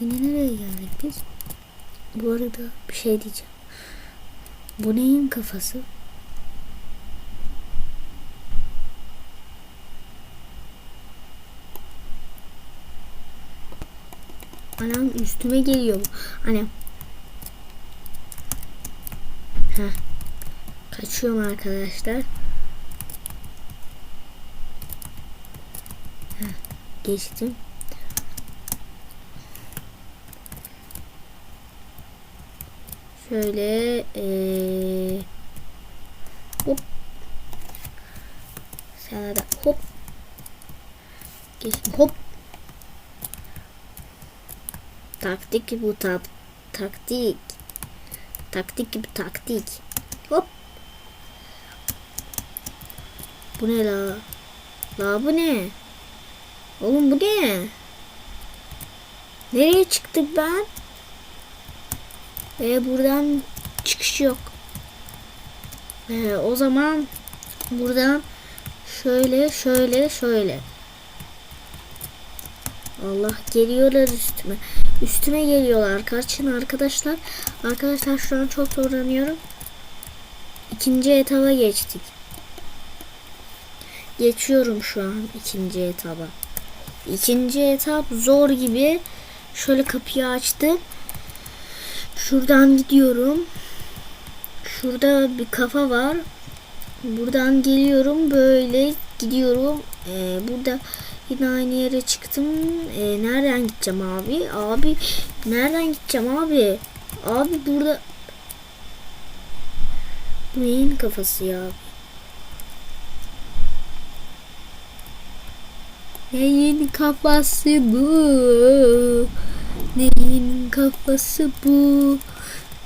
Yine nereye geldik biz? Bu arada bir şey diyeceğim. Bu neyin kafası? Anam üstüme geliyor. Anam. Heh. Kaçıyorum arkadaşlar. Heh. Geçtim. Şöyle eee hop. Sana da hop. Geçtim hop. Taktik bu tak taktik. Taktik bu taktik. Hop. Bu ne la? La bu ne? Oğlum bu ne? Nereye çıktık ben ve buradan çıkış yok. Ee, o zaman buradan şöyle şöyle şöyle. Allah geliyorlar üstüme. Üstüme geliyorlar. Kaçın arkadaşlar. Arkadaşlar şu an çok zorlanıyorum. İkinci etaba geçtik. Geçiyorum şu an ikinci etaba. İkinci etap zor gibi. Şöyle kapıyı açtım. Şuradan gidiyorum. Şurada bir kafa var. Buradan geliyorum. Böyle gidiyorum. Ee, burada yine aynı yere çıktım. Ee, nereden gideceğim abi? Abi nereden gideceğim abi? Abi burada Bu neyin kafası ya? Neyin kafası bu? Kafası bu?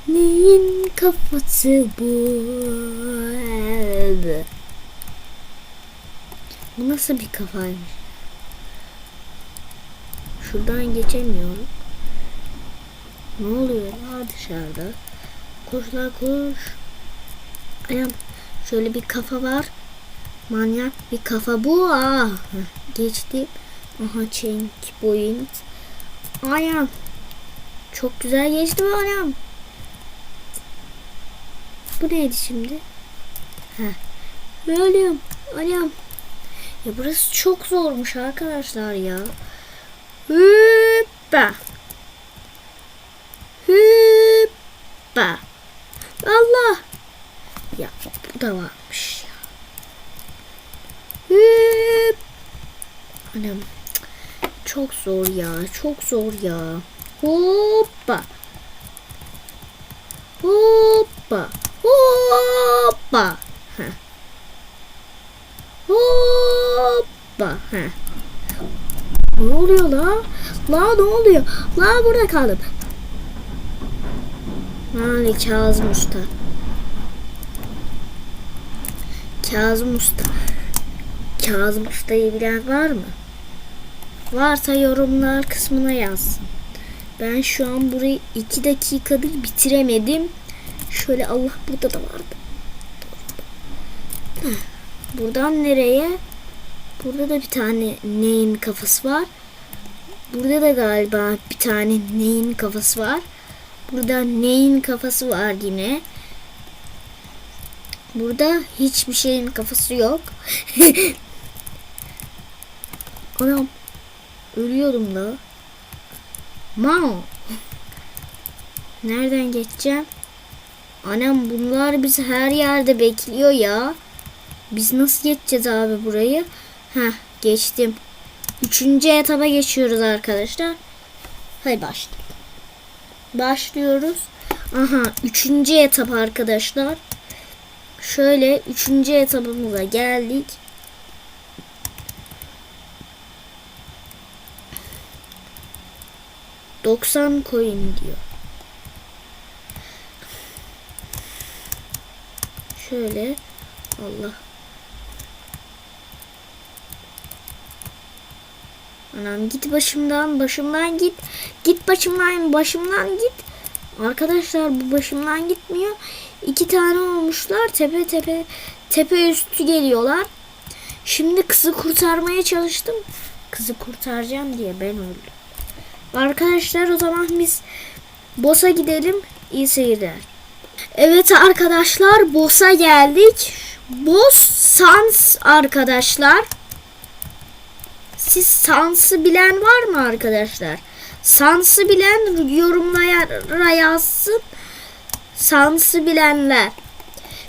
Neyin kafası bu? Bu nasıl bir kafaymış? Şuradan geçemiyorum. Ne oluyor ya dışarıda? Koş la koş. Ayağım şöyle bir kafa var. Manyak bir kafa bu. Ah, geçtim. Aha change point. Ayağım. Çok güzel geçti bu ayağım. Bu neydi şimdi? Heh. Ölüyorum. Ayağım. Ya burası çok zormuş arkadaşlar ya. Hüppa. Hüppa. Allah. Ya bu da varmış ya. Hüp. Anam. Çok zor ya. Çok zor ya. Hoppa. Hoppa. Hoppa. Heh. Hoppa. Heh. Ne oluyor la? La ne oluyor? La burada kaldım. Yani Kazım Usta. Kazım Usta. Kazım Usta'yı bilen var mı? Varsa yorumlar kısmına yazsın. Ben şu an burayı iki dakikadır bitiremedim. Şöyle Allah burada da vardı. Buradan nereye? Burada da bir tane neyin kafası var. Burada da galiba bir tane neyin kafası var. Burada neyin kafası var yine. Burada hiçbir şeyin kafası yok. Anam ölüyordum da. Mao. Nereden geçeceğim? Anam bunlar bizi her yerde bekliyor ya. Biz nasıl geçeceğiz abi burayı? Heh geçtim. Üçüncü etaba geçiyoruz arkadaşlar. Hadi başlayalım. Başlıyoruz. Aha üçüncü etap arkadaşlar. Şöyle üçüncü etapımıza geldik. Doksan coin diyor. Şöyle Allah Anam git başımdan, başımdan git. Git başımdan, başımdan git. Arkadaşlar bu başımdan gitmiyor. İki tane olmuşlar. Tepe tepe tepe üstü geliyorlar. Şimdi kızı kurtarmaya çalıştım. Kızı kurtaracağım diye ben öldüm. Arkadaşlar o zaman biz boss'a gidelim. İyi seyirler. Evet arkadaşlar boss'a geldik. Boss Sans arkadaşlar. Siz Sans'ı bilen var mı arkadaşlar? Sans'ı bilen yorumlara yazsın. Sans'ı bilenler.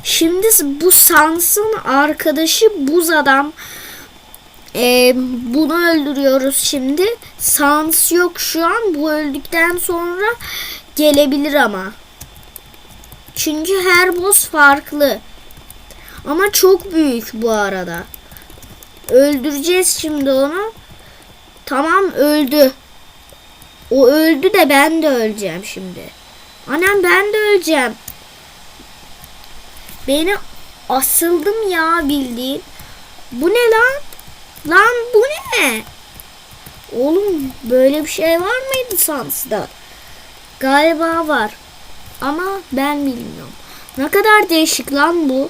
Şimdi bu Sans'ın arkadaşı buz adam. Ee, bunu öldürüyoruz şimdi. Sans yok şu an. Bu öldükten sonra gelebilir ama. Çünkü her boss farklı. Ama çok büyük bu arada. Öldüreceğiz şimdi onu. Tamam öldü. O öldü de ben de öleceğim şimdi. Annem ben de öleceğim. Beni asıldım ya bildiğin. Bu ne lan? Lan bu ne? Oğlum böyle bir şey var mıydı Sans'da? Galiba var. Ama ben bilmiyorum. Ne kadar değişik lan bu.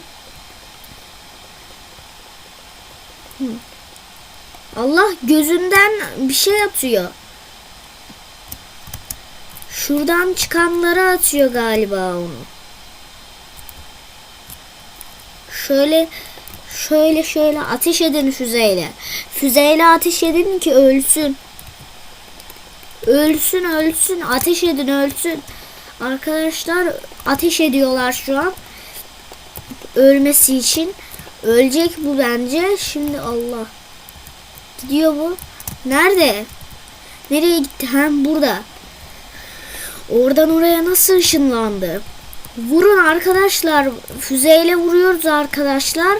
Allah gözünden bir şey atıyor. Şuradan çıkanları atıyor galiba onu. Şöyle şöyle şöyle ateş edin füzeyle. Füzeyle ateş edin ki ölsün. Ölsün ölsün ateş edin ölsün. Arkadaşlar ateş ediyorlar şu an. Ölmesi için. Ölecek bu bence. Şimdi Allah. Gidiyor bu. Nerede? Nereye gitti? Hem burada. Oradan oraya nasıl ışınlandı? Vurun arkadaşlar. Füzeyle vuruyoruz arkadaşlar.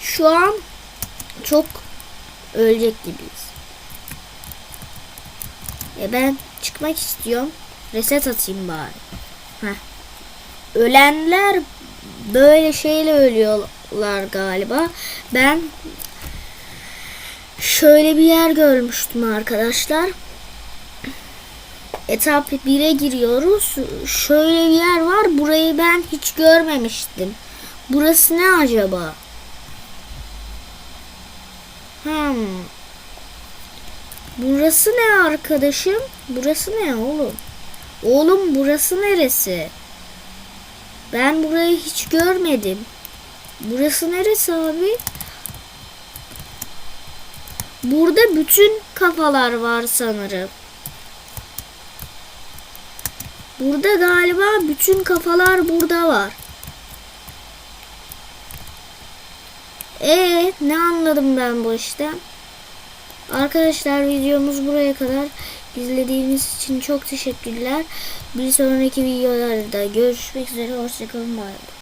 Şu an çok ölecek gibiyiz. E ben çıkmak istiyorum. Reset atayım bari. Heh. Ölenler böyle şeyle ölüyorlar galiba. Ben şöyle bir yer görmüştüm arkadaşlar. Etap 1'e giriyoruz. Şöyle bir yer var. Burayı ben hiç görmemiştim. Burası ne acaba? Hmm. Burası ne arkadaşım? Burası ne oğlum? Oğlum burası neresi? Ben burayı hiç görmedim. Burası neresi abi? Burada bütün kafalar var sanırım. Burada galiba bütün kafalar burada var. Ee, ne anladım ben bu işten? Arkadaşlar videomuz buraya kadar. İzlediğiniz için çok teşekkürler. Bir sonraki videolarda görüşmek üzere. Hoşçakalın. Bay.